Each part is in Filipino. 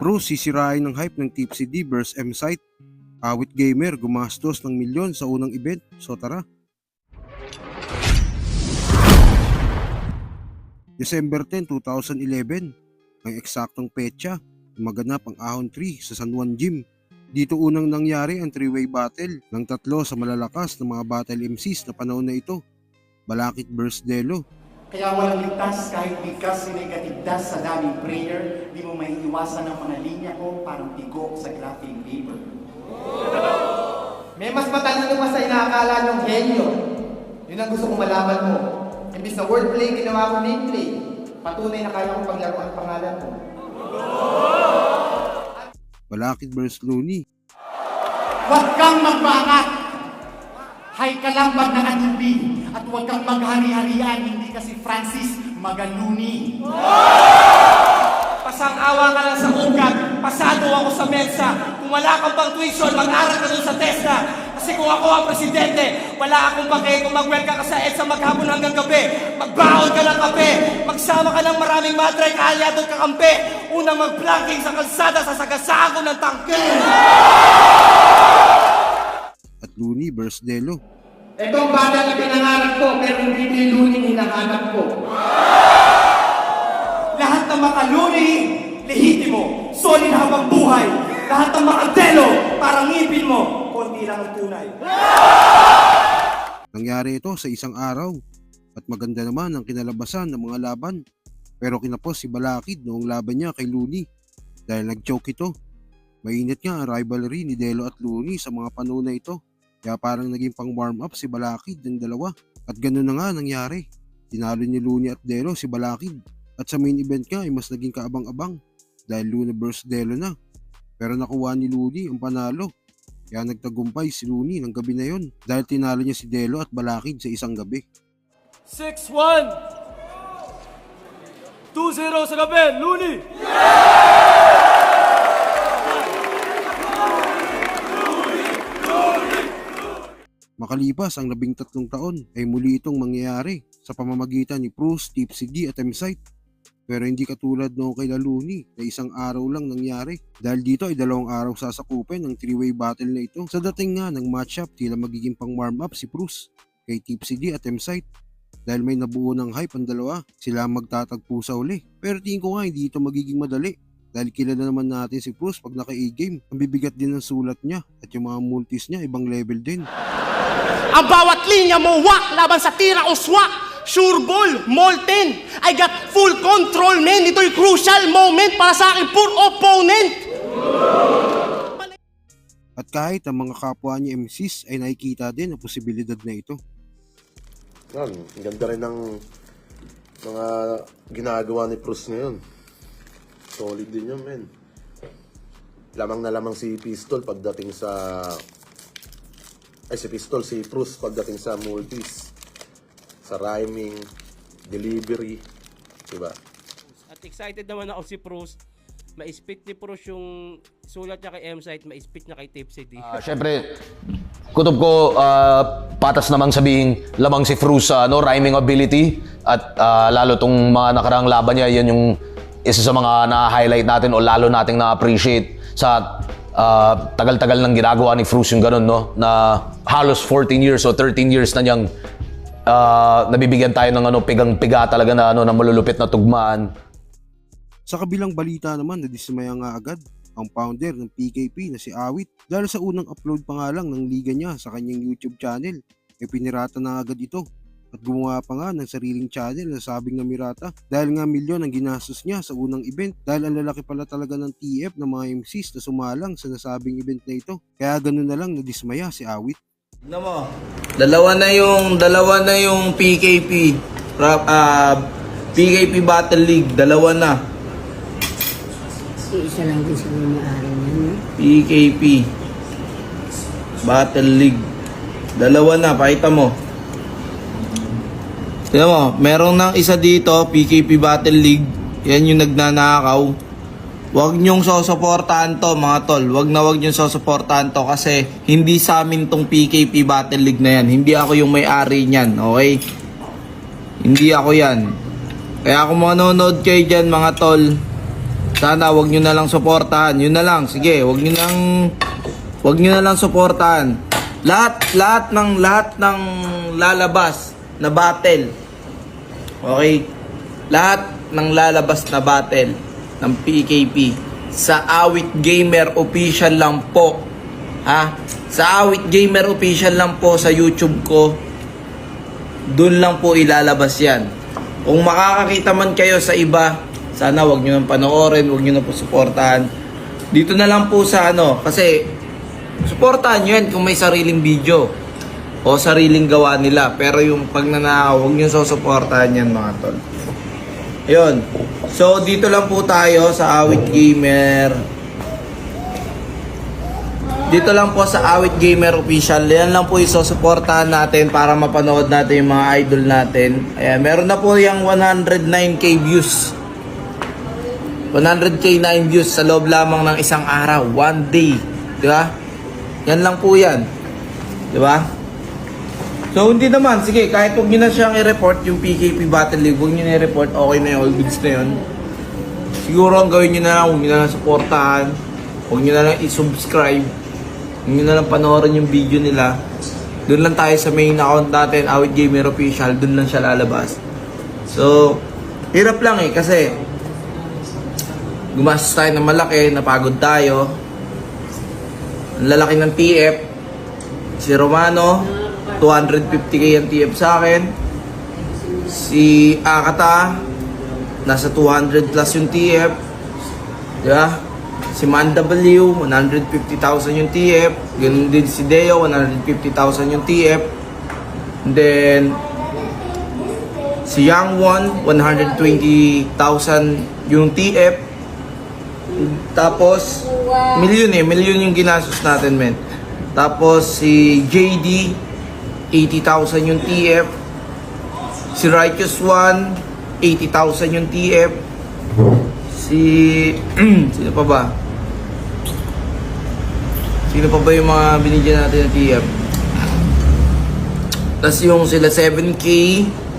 Pro sisirain ng hype ng Tipsy D vs M-Site. Awit gamer gumastos ng milyon sa unang event. So tara. December 10, 2011. Ang eksaktong petsa maganap ang Ahon 3 sa San Juan Gym. Dito unang nangyari ang three-way battle ng tatlo sa malalakas na mga battle MCs na panahon na ito. Balakit vs Delo, Kaya walang ligtas kahit bigkas sinigatigdas sa daming prayer, di mo maiiwasan ang mga linya ko parang tigo sa graphing paper. May mas matalino pa sa inaakala ng henyo. Yun ang gusto kong malaman mo. Imbis na wordplay, ginawa ko nameplay. Patunay na kaya kong paglaro ang pangalan mo. Balakit vs Looney, Huwag kang magbangat! Hay ka lang pag nakatubi at huwag kang maghari-harian, hindi kasi Francis Magaluni. Pasang-awa ka lang sa ugat, pasado ako sa mensa. Kung wala kang pang tuition, mag-aral ka dun sa TESDA. Kasi kung ako ang presidente, wala akong pake kung mag-welcome ka sa EDSA maghapon hanggang gabi. Magbaon ka ng kape, magsama ka ng maraming madre, kaalyadong kakampi. Unang mag-planking sa kalsada, sasagasaan ko ng tangke. at Looney vs Delo. Ito ang bata na pinangarap ko, pero hindi ni Luning hinahanap ko. Lahat ng makaluni, lehitimo, solid habang buhay. Lahat ng makadelo, parang ngipin mo, konti lang ang tunay. Nangyari ito sa isang araw at maganda naman ang kinalabasan ng mga laban. Pero kinapos si Balakid noong laban niya kay Looney dahil nag-choke ito. Mainit nga ang rivalry ni Delo at Looney sa mga panahon na ito. Kaya parang naging pang warm up si Balakid ng dalawa. At ganun na nga nangyari. Tinalo ni Looney at Delo si Balakid. At sa main event nga ay mas naging kaabang-abang dahil Luna vs Delo na. Pero nakuha ni Looney ang panalo kaya nagtagumpay si Looney ng gabi na yon dahil tinalo niya si Delo at Balakid sa isang gabi. 6-1 2-0 sa gabi, Luni! Makalipas ang labing tatlong taon ay muli itong mangyayari sa pamamagitan ni Bruce, Tipsy D at M-Site. Pero hindi katulad noong kay Laluni na isang araw lang nangyari dahil dito ay dalawang araw sasakupin ng three-way battle na ito. Sa dating nga ng matchup tila magiging pang warm up si Bruce kay Tipsy D at M-Site dahil may nabuo ng hype ang dalawa sila ang magtatagpo sa uli. Pero tingin ko nga hindi ito magiging madali dahil kilala naman natin si Bruce pag naka A-game. Ang bibigat din ng sulat niya at yung mga multis niya ibang level din. Ang bawat linya mo wak laban sa tira o swak. Sure ball, molten. I got full control, man. Ito'y crucial moment para sa akin, poor opponent. At kahit ang mga kapwa niya MCs ay nakikita din ang posibilidad na ito. Yan, ang ganda rin ng mga ginagawa ni Cruz ngayon. Solid din yun, men. Lamang na lamang si Pistol pagdating sa... Ay, si Pistol, si Cruz pagdating sa multis. Sa rhyming, delivery, diba? At excited naman ako si Bruce. Ma-spit ni Bruce yung sulat niya kay M-Site, ma-spit niya kay Tipsy D. Ah, Siyempre, kutob ko ah, patas namang sabihin lamang si Fruz sa ano, rhyming ability at ah, lalo tong mga nakarang laban niya, yan yung isa sa mga na-highlight natin o lalo nating na-appreciate sa ah, tagal-tagal ng ginagawa ni Fruz yung ganun, no? Na halos 14 years o 13 years na niyang ah, nabibigyan tayo ng ano, pigang-piga talaga na, ano, na malulupit na tugmaan. Sa kabilang balita naman, nadismaya nga agad ang founder ng PKP na si Awit dahil sa unang upload pa nga lang ng liga niya sa kanyang YouTube channel, e pinirata na agad ito at gumawa pa nga ng sariling channel na sabing na mirata dahil nga milyon ang ginastos niya sa unang event dahil ang lalaki pala talaga ng TF ng mga MCs na sumalang sa nasabing event na ito. Kaya ganun na lang nadismaya si Awit. Tignan mo. Dalawa na yung dalawa na yung PKP. Rap, ah, PKP Battle League, dalawa na. Isa lang din siguro may-ari niyan, no? PKP Battle League. Dalawa na, pakita mo. Tignan mo, meron ng isa dito, PKP Battle League. Yan yung nagnanakaw. Huwag niyong sosuportahan to mga tol. Huwag na huwag niyong sosuportahan to kasi hindi sa amin tong PKP Battle League na yan. Hindi ako yung may-ari niyan, okay? Hindi ako yan. Kaya kung manonood kayo dyan mga tol, Sana wag nyo na lang suportahan. Yun na lang. Sige, wag nyo nang wag nyo na lang suportahan. Lahat lahat ng lahat ng lalabas na battle. Okay? Lahat ng lalabas na battle ng PKP sa Awit Gamer Official lang po. Ha? Sa Awit Gamer Official lang po sa YouTube ko. Doon lang po ilalabas yan. Kung makakakita man kayo sa iba, sana wag nyo nang panoorin, wag nyo na po suportahan. Dito na lang po sa ano, kasi suportahan nyo yan kung may sariling video o sariling gawa nila. Pero yung pag nanakaw, huwag nyo susuportahan yan mga tol. Yun. So, dito lang po tayo sa Awit Gamer. Dito lang po sa Awit Gamer Official. Yan lang po isusuportahan natin para mapanood natin yung mga idol natin. Ayan, meron na po yung 109k views. 100k 9 views sa loob lamang ng isang araw. One day. Di ba? Yan lang po yan. Di ba? So, hindi naman. Sige, kahit huwag nyo na siyang i-report yung PKP Battle League, huwag nyo na i-report, okay na yun, all goods na yun. Siguro ang gawin nyo na lang, huwag nyo na lang supportahan, huwag nyo na lang i-subscribe, huwag nyo na lang panoorin yung video nila. Doon lang tayo sa main account natin, Awit Gamer Official, doon lang siya lalabas. So, hirap lang eh, kasi gumastos tayo ng malaki, napagod tayo. Ang lalaki ng TF, si Romano, 250k ang TF sa akin. Si Akata, nasa 200 plus yung TF. Diba? Si Man W, 150,000 yung TF. Ganun din si Deo, 150,000 yung TF. And then, si Young One, 120,000 yung TF. Tapos, milyon eh, milyon yung ginastos natin, men. Tapos, si JD, 80,000 yung TF. Si Righteous One, 80,000 yung TF. Si... sino pa ba? Sino pa ba yung mga binigyan natin ng TF? Tapos yung sila 7K,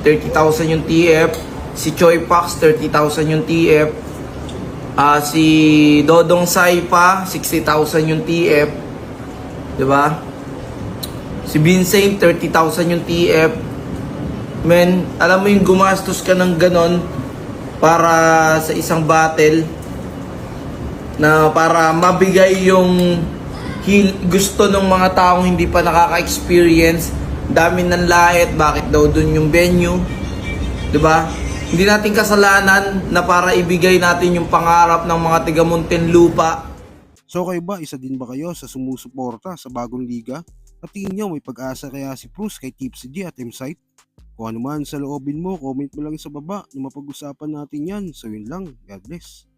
30,000 yung TF. Si Choi Pax, 30,000 yung TF. Ah, si Dodong Saipa, 60,000 yung TF. 'Di ba? Si Vincent, 30,000 yung TF. Men, alam mo yung gumastos ka ng ganon para sa isang battle na para mabigay yung gusto ng mga taong hindi pa nakaka-experience. Dami ng lahit, bakit daw dun yung venue? 'Di ba? Hindi natin kasalanan na para ibigay natin yung pangarap ng mga tiga Muntinlupa So kayo ba, isa din ba kayo sa sumusuporta sa bagong liga? At tingin nyo may pag-asa kaya si Bruce kay Tipsy G at M-Site? Kung ano man sa loobin mo, comment mo lang sa baba na mapag-usapan natin yan. So yun lang, God bless.